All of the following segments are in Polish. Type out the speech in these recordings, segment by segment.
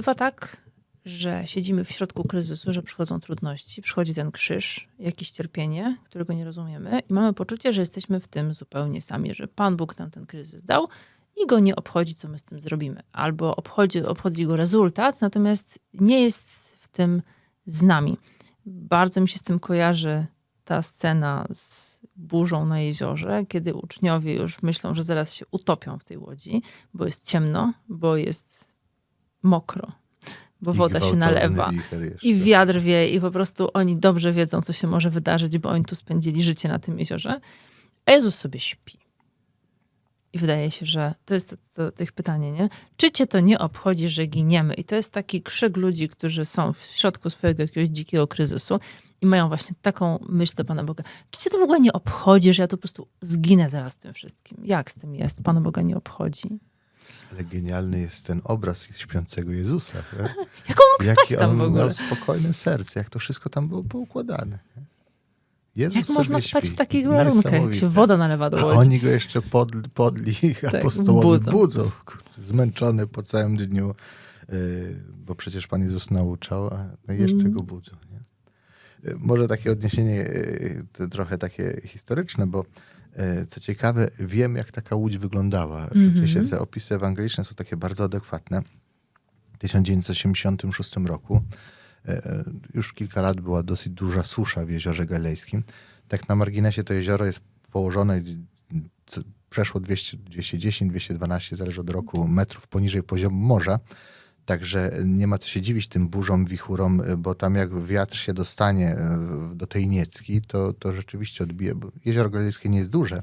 bywa tak, że siedzimy w środku kryzysu, że przychodzą trudności, przychodzi ten krzyż, jakieś cierpienie, którego nie rozumiemy i mamy poczucie, że jesteśmy w tym zupełnie sami, że Pan Bóg nam ten kryzys dał i go nie obchodzi, co my z tym zrobimy. Albo obchodzi, obchodzi go rezultat, natomiast nie jest w tym z nami. Bardzo mi się z tym kojarzy ta scena z burzą na jeziorze, kiedy uczniowie już myślą, że zaraz się utopią w tej łodzi, bo jest ciemno, bo jest mokro, bo I woda się nalewa. I wiatr wie, i po prostu oni dobrze wiedzą, co się może wydarzyć, bo oni tu spędzili życie na tym jeziorze. A Jezus sobie śpi. I wydaje się, że to jest to, to, to ich pytanie, nie? Czy cię to nie obchodzi, że giniemy? I to jest taki krzyk ludzi, którzy są w środku swojego jakiegoś dzikiego kryzysu i mają właśnie taką myśl do Pana Boga. Czy cię to w ogóle nie obchodzi, że ja tu po prostu zginę zaraz z tym wszystkim? Jak z tym jest? Pana Boga nie obchodzi. Ale genialny jest ten obraz śpiącego Jezusa. nie? Jak on mógł Jakie spać tam w ogóle? miał spokojne serce, jak to wszystko tam było poukładane. nie? Jezus Jak można spać śpi. w takich warunkach, jak się woda nalewa do A łodzi? oni go jeszcze podli, podli apostołowie budzą. budzą. kurde, Zmęczony po całym dniu, yy, bo przecież Pan Jezus nauczał, a jeszcze Mm. go budzą. Yy, Może takie odniesienie to trochę takie historyczne, bo yy, co ciekawe, wiem jak taka łódź wyglądała. Mhm. Rzeczywiście te opisy ewangeliczne są takie bardzo adekwatne. W 1986 roku już kilka lat była dosyć duża susza w Jeziorze Galejskim. Tak na marginesie to jezioro jest położone przeszło 200, 210, 212, zależy od roku, metrów poniżej poziomu morza. Także nie ma co się dziwić tym burzom, wichurom, bo tam jak wiatr się dostanie e, do tej Niecki, to, to rzeczywiście odbije. Bo jezioro Galejskie nie jest duże,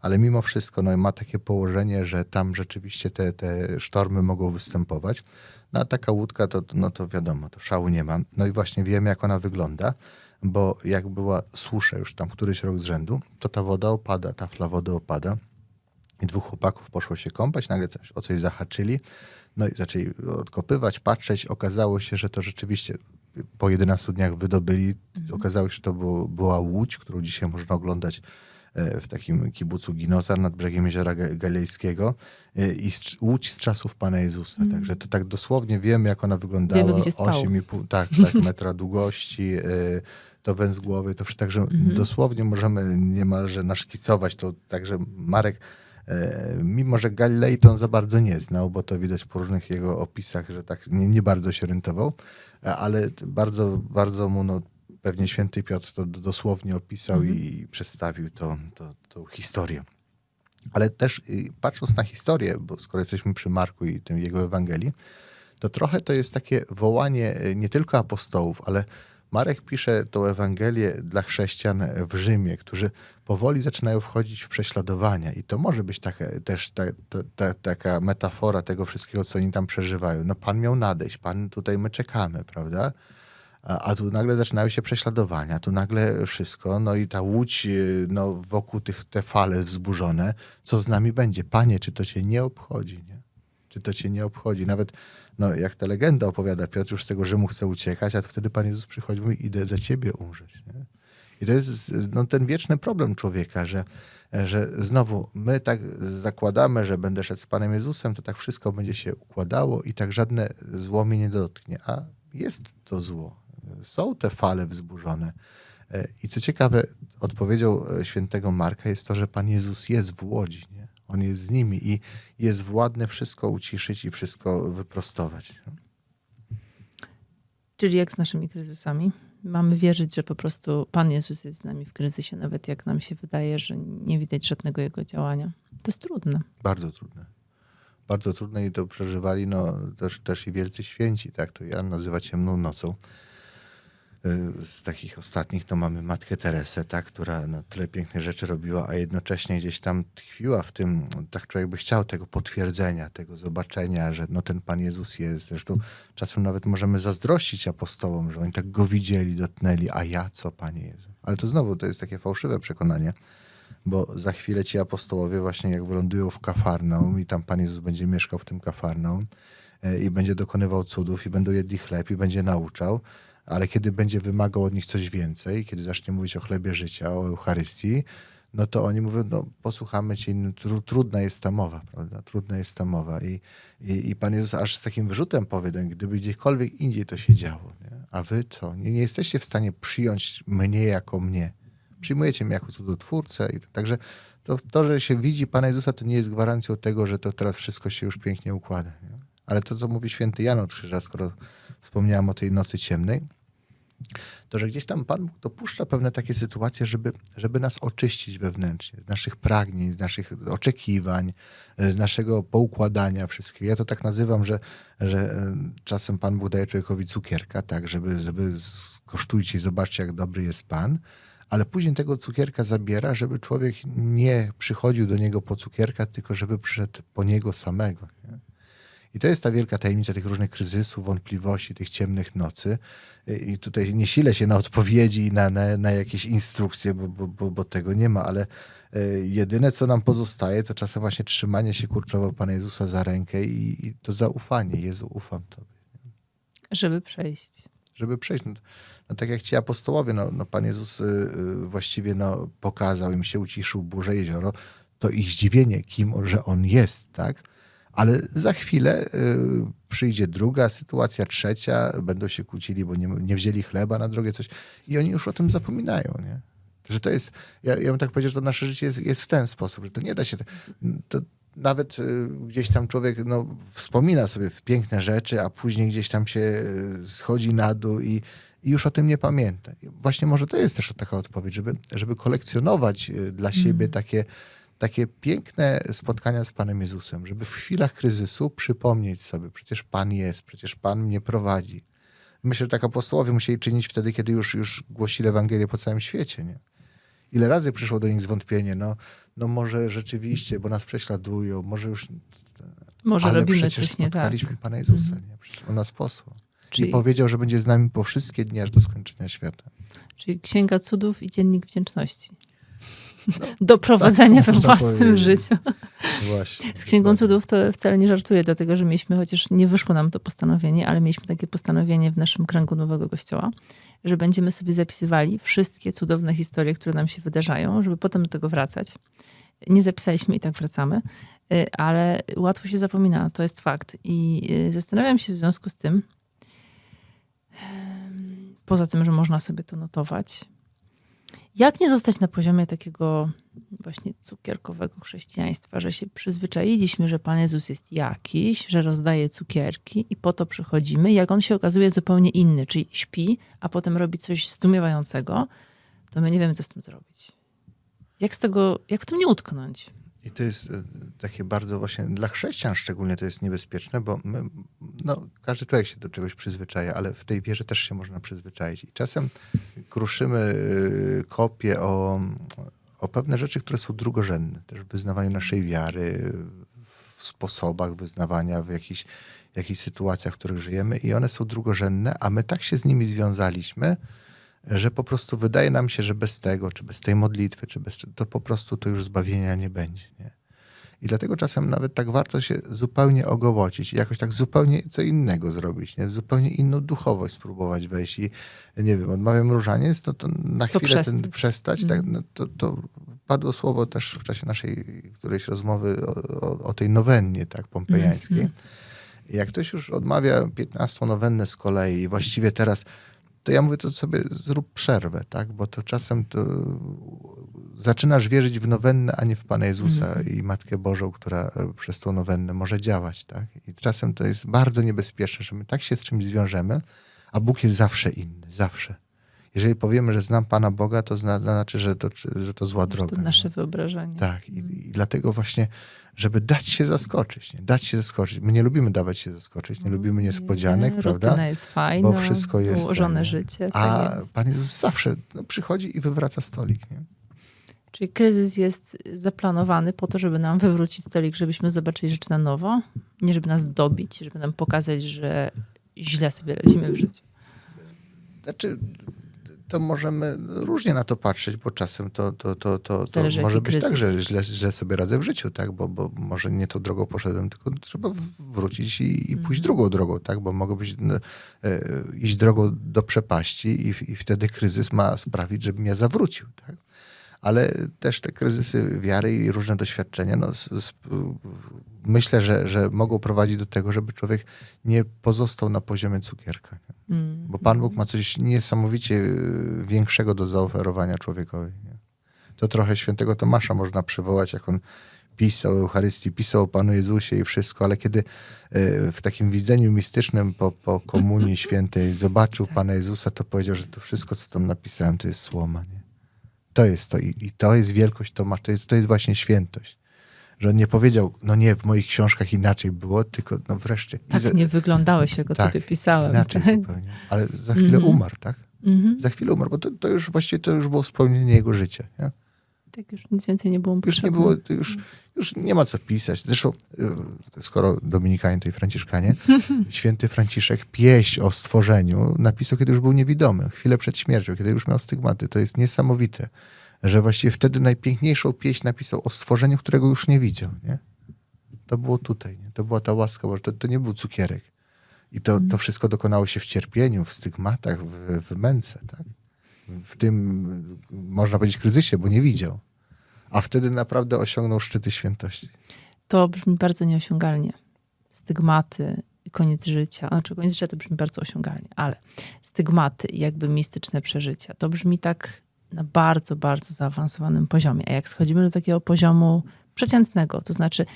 ale mimo wszystko no, ma takie położenie, że tam rzeczywiście te, te sztormy mogą występować. No a taka łódka, to, no to wiadomo, to szału nie ma. No i właśnie wiemy, jak ona wygląda, bo jak była susza już tam któryś rok z rzędu, to ta woda opada, tafla wody opada. I dwóch chłopaków poszło się kąpać, nagle coś, o coś zahaczyli, no i zaczęli odkopywać, patrzeć. Okazało się, że to rzeczywiście po 11 dniach wydobyli. Okazało się, że to było, była łódź, którą dzisiaj można oglądać e, w takim kibucu Ginozar nad brzegiem Jeziora Ga- Galejskiego e, i z, łódź z czasów Pana Jezusa. Także to tak dosłownie wiemy, jak ona wyglądała. Wiemy, gdzie spał. 8,5 tak, tak, metra długości, e, to węz głowy, to wszystko. Także dosłownie możemy niemalże naszkicować to. Także Marek, mimo że Galilei to on za bardzo nie znał, bo to widać po różnych jego opisach, że tak nie, nie bardzo się orientował, e, ale bardzo, bardzo mu no, pewnie święty Piotr to dosłownie opisał i przedstawił to, to, tą historię. Ale też y, patrząc na historię, bo skoro jesteśmy przy Marku i tym jego Ewangelii, to trochę to jest takie wołanie y, nie tylko apostołów, ale Marek pisze tą Ewangelię dla chrześcijan w Rzymie, którzy powoli zaczynają wchodzić w prześladowania. I to może być taka, też ta, ta, ta, taka metafora tego wszystkiego, co oni tam przeżywają. No Pan miał nadejść, Pan tutaj my czekamy, prawda? A, a tu nagle zaczynają się prześladowania, tu nagle wszystko, no i ta łódź, y, no wokół tych te fale wzburzone, co z nami będzie? Panie, czy to cię nie obchodzi, nie? Czy to cię nie obchodzi? Nawet, no jak ta legenda opowiada, Piotr już z tego Rzymu chce uciekać, a to wtedy Pan Jezus przychodzi i mówi, idę za ciebie umrzeć, nie? I to jest no, ten wieczny problem człowieka, że, że znowu my tak zakładamy, że będę szedł z Panem Jezusem, to tak wszystko będzie się układało i tak żadne zło mnie nie dotknie. A jest to zło. Są te fale wzburzone. E, I co ciekawe, odpowiedzią e, świętego Marka jest to, że Pan Jezus jest w łodzi. Nie? On jest z nimi i jest władny wszystko uciszyć i wszystko wyprostować. Czyli jak z naszymi kryzysami? Mamy wierzyć, że po prostu Pan Jezus jest z nami w kryzysie, nawet jak nam się wydaje, że nie widać żadnego Jego działania. To jest trudne. Bardzo trudne. Bardzo trudne i to przeżywali no, też, też i wielcy święci. Tak? To Jan nazywa ciemną nocą. Y, Z takich ostatnich to mamy Matkę Teresę, tak? która no, tyle pięknych rzeczy robiła, a jednocześnie gdzieś tam tkwiła w tym, tak człowiek by chciał tego potwierdzenia, tego zobaczenia, że no, ten Pan Jezus jest. Zresztą czasem nawet możemy zazdrościć apostołom, że oni tak go widzieli, dotknęli, a ja co, Panie Jezu? Ale to znowu to jest takie fałszywe przekonanie, bo za chwilę ci apostołowie właśnie jak wylądują w Kafarnaum i tam Pan Jezus będzie mieszkał w tym Kafarnaum e, i będzie dokonywał cudów i będą jedli chleb i będzie nauczał, ale kiedy będzie wymagał od nich coś więcej, kiedy zacznie mówić o chlebie życia, o Eucharystii, no to oni mówią, no posłuchamy cię, no, tru, trudna jest ta mowa, prawda? Trudna jest ta mowa. I, i, i Pan Jezus aż z takim wyrzutem powie, no, gdyby gdziekolwiek indziej to się działo, nie? a wy co? Nie, nie jesteście w stanie przyjąć mnie jako mnie. Przyjmujecie mnie jako cudotwórcę. I to, także to, to, że się widzi Pana Jezusa, to nie jest gwarancją tego, że to teraz wszystko się już pięknie układa. Nie? Ale to, co mówi święty Jan od Krzyża, skoro wspomniałem o tej nocy ciemnej, to że gdzieś tam Pan Bóg dopuszcza pewne takie sytuacje, żeby, żeby nas oczyścić wewnętrznie, z naszych pragnień, z naszych oczekiwań, z naszego poukładania wszystkiego. Ja to tak nazywam, że, że e, czasem Pan Bóg daje człowiekowi cukierka, tak, żeby, żeby skosztujcie i zobaczcie, jak dobry jest Pan, ale później tego cukierka zabiera, żeby człowiek nie przychodził do niego po cukierka, tylko żeby przyszedł po niego samego. Nie? I to jest ta wielka tajemnica tych różnych kryzysów, wątpliwości, tych ciemnych nocy. I tutaj nie silę się na odpowiedzi i na, na, na jakieś instrukcje, bo, bo, bo, bo tego nie ma, ale e, jedyne, co nam pozostaje, to czasem właśnie trzymanie się kurczowo Pana Jezusa za rękę i, i to zaufanie. Jezu, ufam Tobie. Żeby przejść. Żeby przejść. No, no tak jak ci apostołowie, no, no Pan Jezus y, y, właściwie no, pokazał im się, uciszył burzę jezioro, to ich zdziwienie, kim, że On jest, tak? Ale za chwilę y, przyjdzie druga sytuacja, trzecia, będą się kłócili, bo nie, nie wzięli chleba na drogę, coś i oni już o tym zapominają, nie? Że to jest, ja, ja bym tak powiedział, że to nasze życie jest, jest w ten sposób, że to nie da się, to nawet y, gdzieś tam człowiek no, wspomina sobie w piękne rzeczy, a później gdzieś tam się y, schodzi na dół i, i już o tym nie pamięta. Właśnie może to jest też taka odpowiedź, żeby, żeby kolekcjonować dla siebie mm. takie takie piękne spotkania z Panem Jezusem, żeby w chwilach kryzysu przypomnieć sobie, przecież Pan jest, przecież Pan mnie prowadzi. Myślę, że tak apostołowie musieli czynić wtedy, kiedy już, już głosili Ewangelię po całym świecie. Nie? Ile razy przyszło do nich zwątpienie, no, no może rzeczywiście, bo nas prześladują, może już... Może ale robimy przecież coś nie tak. Pana Jezusa, Mhm. nie? Przecież On nas posłał. Czyli- I powiedział, że będzie z nami po wszystkie dni, aż do skończenia świata. Czyli Księga Cudów i Dziennik Wdzięczności. No, Do prowadzenia tak, we własnym powiedzieć. życiu. Właśnie. Z Księgą dokładnie. Cudów to wcale nie żartuję, dlatego że mieliśmy, chociaż nie wyszło nam to postanowienie, ale mieliśmy takie postanowienie w naszym kręgu Nowego Kościoła, że będziemy sobie zapisywali wszystkie cudowne historie, które nam się wydarzają, żeby potem do tego wracać. Nie zapisaliśmy i tak wracamy, y, ale łatwo się zapomina, to jest fakt. I y, zastanawiam się w związku z tym, poza tym, że można sobie to notować, jak nie zostać na poziomie takiego właśnie cukierkowego chrześcijaństwa, że się przyzwyczailiśmy, że Pan Jezus jest jakiś, że rozdaje cukierki i po to przychodzimy, jak on się okazuje zupełnie inny, czyli śpi, a potem robi coś zdumiewającego, to my nie wiemy, co z tym zrobić. Jak z tego, jak w tym nie utknąć? I to jest e, takie bardzo właśnie dla chrześcijan szczególnie to jest niebezpieczne, bo my, no, każdy człowiek się do czegoś przyzwyczaja, ale w tej wierze też się można przyzwyczaić. I czasem kruszymy e, kopie o, o pewne rzeczy, które są drugorzędne. Też w wyznawaniu naszej wiary, w sposobach wyznawania, w jakichś, jakichś sytuacjach, w których żyjemy i one są drugorzędne, a my tak się z nimi związaliśmy, że po prostu wydaje nam się, że bez tego, czy bez tej modlitwy, czy bez to po prostu to już zbawienia nie będzie. Nie? I dlatego czasem nawet tak warto się zupełnie ogołocić i jakoś tak zupełnie co innego zrobić, nie? zupełnie inną duchowość spróbować wejść i nie wiem, odmawiam różaniec, to, to na To chwilę ten przestać. przestać, tak, no, to, to padło słowo też w czasie naszej którejś rozmowy o, o, o tej nowennie, tak, pompejańskiej. Mhm. I Jak ktoś już odmawia 15 nowennę z kolei i właściwie teraz, to ja mówię, to sobie zrób przerwę, tak? Bo to czasem to zaczynasz wierzyć w nowennę, a nie w Pana Jezusa Mhm. i Matkę Bożą, która e, przez tą nowennę może działać, tak? I czasem to jest bardzo niebezpieczne, że my tak się z czymś zwiążemy, a Bóg jest zawsze inny, zawsze. Jeżeli powiemy, że znam Pana Boga, to zna, znaczy, że to, że to zła droga. To nie? nasze wyobrażenie. Tak, i, i dlatego właśnie, żeby dać się zaskoczyć, nie? dać się zaskoczyć. My nie lubimy dawać się zaskoczyć, nie lubimy niespodzianek, Nie, prawda? Jest fajna, Bo wszystko jest, ułożone e, życie. A tak jest. Pan Jezus zawsze no, przychodzi i wywraca stolik. Nie? Czyli kryzys jest zaplanowany po to, żeby nam wywrócić stolik, żebyśmy zobaczyli rzeczy na nowo, nie żeby nas dobić, żeby nam pokazać, że źle sobie radzimy w życiu. Znaczy, to możemy różnie na to patrzeć, bo czasem to, to, to, to, to może być tak, kryzys. że źle, źle sobie radzę w życiu, tak? bo, bo może nie tą drogą poszedłem, tylko trzeba wrócić i, i pójść Mhm. drugą drogą, tak? bo mogę być, no, e, iść drogą do przepaści i, i wtedy kryzys ma sprawić, żebym ja zawrócił. Tak? ale też te kryzysy wiary i różne doświadczenia, no, s- s- myślę, że, że mogą prowadzić do tego, żeby człowiek nie pozostał na poziomie cukierka. Mm. Bo Pan Bóg ma coś niesamowicie y, większego do zaoferowania człowiekowi. Nie? To trochę świętego Tomasza można przywołać, jak on pisał o Eucharystii, pisał o Panu Jezusie i wszystko, ale kiedy y, w takim widzeniu mistycznym po, po Komunii Świętej zobaczył Pana Jezusa, to powiedział, że to wszystko, co tam napisałem, to jest słoma. Nie? To jest to i, i to jest wielkość Tomasza, to jest, to jest właśnie świętość. Że on nie powiedział, no nie, w moich książkach inaczej było, tylko no wreszcie. Tak za- nie wyglądałeś, jak o tak, tobie pisałem. Inaczej tak? zupełnie. Ale za chwilę Mhm. umarł, tak? Mhm. Za chwilę umarł, bo to, to już właściwie to już było spełnienie jego życia. Nie? Tak już nic więcej nie było mu Już nie było, już, już nie ma co pisać. Zresztą, y, skoro Dominikanie, to i Franciszkanie, święty Franciszek pieśń o stworzeniu napisał, kiedy już był niewidomy, chwilę przed śmiercią, kiedy już miał stygmaty. To jest niesamowite, że właściwie wtedy najpiękniejszą pieśń napisał o stworzeniu, którego już nie widział. Nie? To było tutaj. Nie? To była ta łaska, bo to, to nie był cukierek. I to, to wszystko dokonało się w cierpieniu, w stygmatach, w, w męce. Tak? W tym, można powiedzieć, kryzysie, bo nie widział. A wtedy naprawdę osiągnął szczyty świętości. To brzmi bardzo nieosiągalnie. Stygmaty, koniec życia. Znaczy, koniec życia to brzmi bardzo osiągalnie, ale stygmaty jakby mistyczne przeżycia, to brzmi tak na bardzo, bardzo zaawansowanym poziomie. A jak schodzimy do takiego poziomu przeciętnego, to znaczy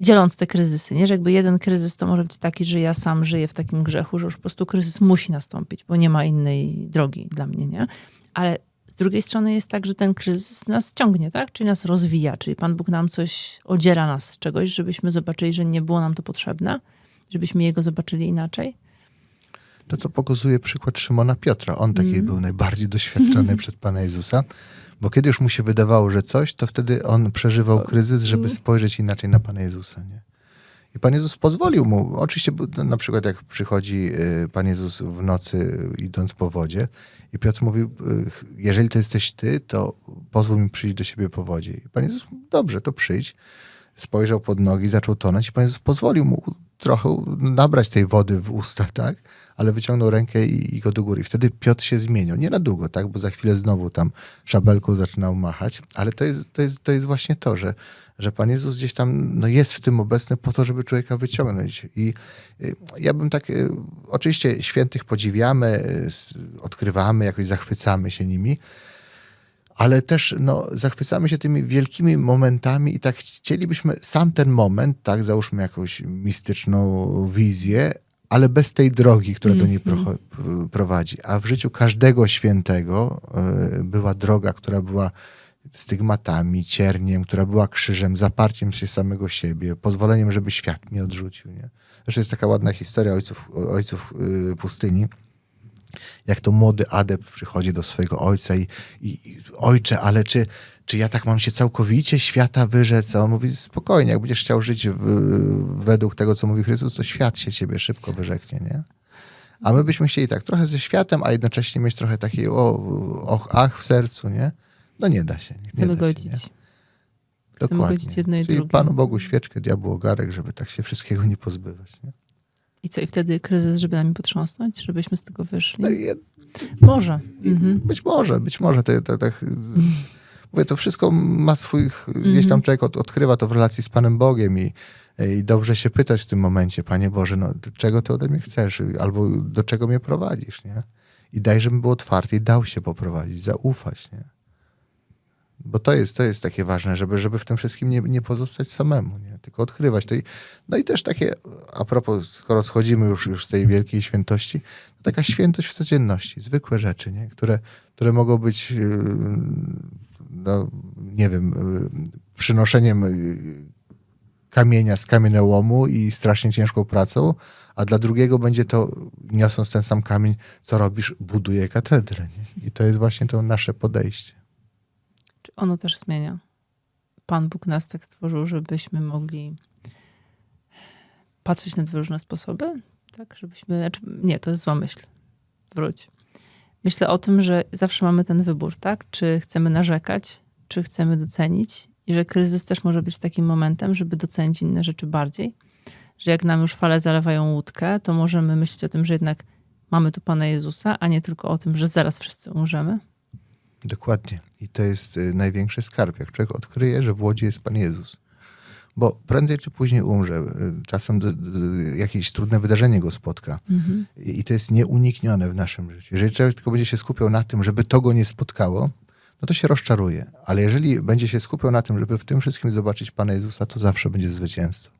dzieląc te kryzysy, nie? że jakby jeden kryzys to może być taki, że ja sam żyję w takim grzechu, że już po prostu kryzys musi nastąpić, bo nie ma innej drogi dla mnie, nie? Ale z drugiej strony jest tak, że ten kryzys nas ciągnie, tak? Czyli nas rozwija, czyli Pan Bóg nam coś odziera nas z czegoś, żebyśmy zobaczyli, że nie było nam to potrzebne, żebyśmy Jego zobaczyli inaczej. To, co pokazuje przykład Szymona Piotra. On taki Mhm. był najbardziej doświadczony przed Pana Jezusa, bo kiedy już mu się wydawało, że coś, to wtedy on przeżywał kryzys, żeby Mhm. spojrzeć inaczej na Pana Jezusa. Nie? I Pan Jezus pozwolił mu, oczywiście no, na przykład jak przychodzi y, Pan Jezus w nocy y, idąc po wodzie i Piotr mówił, y, jeżeli to jesteś Ty, to pozwól mi przyjść do siebie po wodzie. I Pan Jezus, dobrze, to przyjdź. Spojrzał pod nogi, zaczął tonąć i Pan Jezus pozwolił mu trochę nabrać tej wody w usta, tak? Ale wyciągnął rękę i, i go do góry. I wtedy Piotr się zmienił. Nie na długo, tak? Bo za chwilę znowu tam szabelką zaczynał machać. Ale to jest, to jest, to jest właśnie to, że, że Pan Jezus gdzieś tam no jest w tym obecny po to, żeby człowieka wyciągnąć. I y, ja bym tak, y, oczywiście świętych podziwiamy, y, odkrywamy, jakoś zachwycamy się nimi, ale też no, zachwycamy się tymi wielkimi momentami i tak chcielibyśmy sam ten moment, tak, załóżmy jakąś mistyczną wizję, ale bez tej drogi, która do niej Mhm. procho- pr- prowadzi. A w życiu każdego świętego y, była droga, która była stygmatami, cierniem, która była krzyżem, zaparciem się samego siebie, pozwoleniem, żeby świat mnie odrzucił. Nie? Zresztą jest taka ładna historia ojców, ojców y, pustyni, jak to młody adept przychodzi do swojego ojca i, i, i ojcze, ale czy, czy ja tak mam się całkowicie świata wyrzec? A on mówi, spokojnie, jak będziesz chciał żyć w, według tego, co mówi Chrystus, to świat się ciebie szybko wyrzeknie, nie? A my byśmy chcieli tak, trochę ze światem, a jednocześnie mieć trochę takiej o, och, ach w sercu, nie? No nie da się. Nie, Chcemy da się, godzić. nie? Chcemy Dokładnie. godzić jedno i Czyli drugie. Panu Bogu świeczkę, diabłu ogarek, żeby tak się wszystkiego nie pozbywać. Nie? I co, i wtedy kryzys, żeby nami potrząsnąć, żebyśmy z tego wyszli? No i Może. Mhm. Być może, być może. To, to, tak, mówię, to wszystko ma swój, gdzieś Mhm. tam człowiek od, odkrywa to w relacji z Panem Bogiem i, i dobrze się pytać w tym momencie, Panie Boże, no, czego Ty ode mnie chcesz? Albo do czego mnie prowadzisz, nie? I daj, żebym był otwarty i dał się poprowadzić, zaufać, nie? Bo to jest, to jest takie ważne, żeby, żeby w tym wszystkim nie, nie pozostać samemu, nie? tylko odkrywać to. I, no i też takie, a propos, skoro schodzimy już, już z tej wielkiej świętości, to taka świętość w codzienności, zwykłe rzeczy, nie? Które, które mogą być, yy, no, nie wiem, yy, przynoszeniem yy, kamienia z kamieniołomu i strasznie ciężką pracą, a dla drugiego będzie to, niosąc ten sam kamień, co robisz, buduje katedrę. Nie? I to jest właśnie to nasze podejście. Czy ono też zmienia? Pan Bóg nas tak stworzył, żebyśmy mogli patrzeć na dwa różne sposoby? Tak, żebyśmy. Znaczy, nie, to jest zła myśl. Wróć. Myślę o tym, że zawsze mamy ten wybór, tak? Czy chcemy narzekać, czy chcemy docenić, i że kryzys też może być takim momentem, żeby docenić inne rzeczy bardziej. Że jak nam już fale zalewają łódkę, to możemy myśleć o tym, że jednak mamy tu Pana Jezusa, a nie tylko o tym, że zaraz wszyscy umrzemy. Dokładnie. I to jest y, największy skarb. Jak człowiek odkryje, że w Łodzi jest Pan Jezus. Bo prędzej czy później umrze. Y, Czasem d- d- jakieś trudne wydarzenie go spotka. I i to jest nieuniknione w naszym życiu. Jeżeli człowiek tylko będzie się skupiał na tym, żeby to go nie spotkało, no to się rozczaruje. Ale jeżeli będzie się skupiał na tym, żeby w tym wszystkim zobaczyć Pana Jezusa, to zawsze będzie zwycięzcą.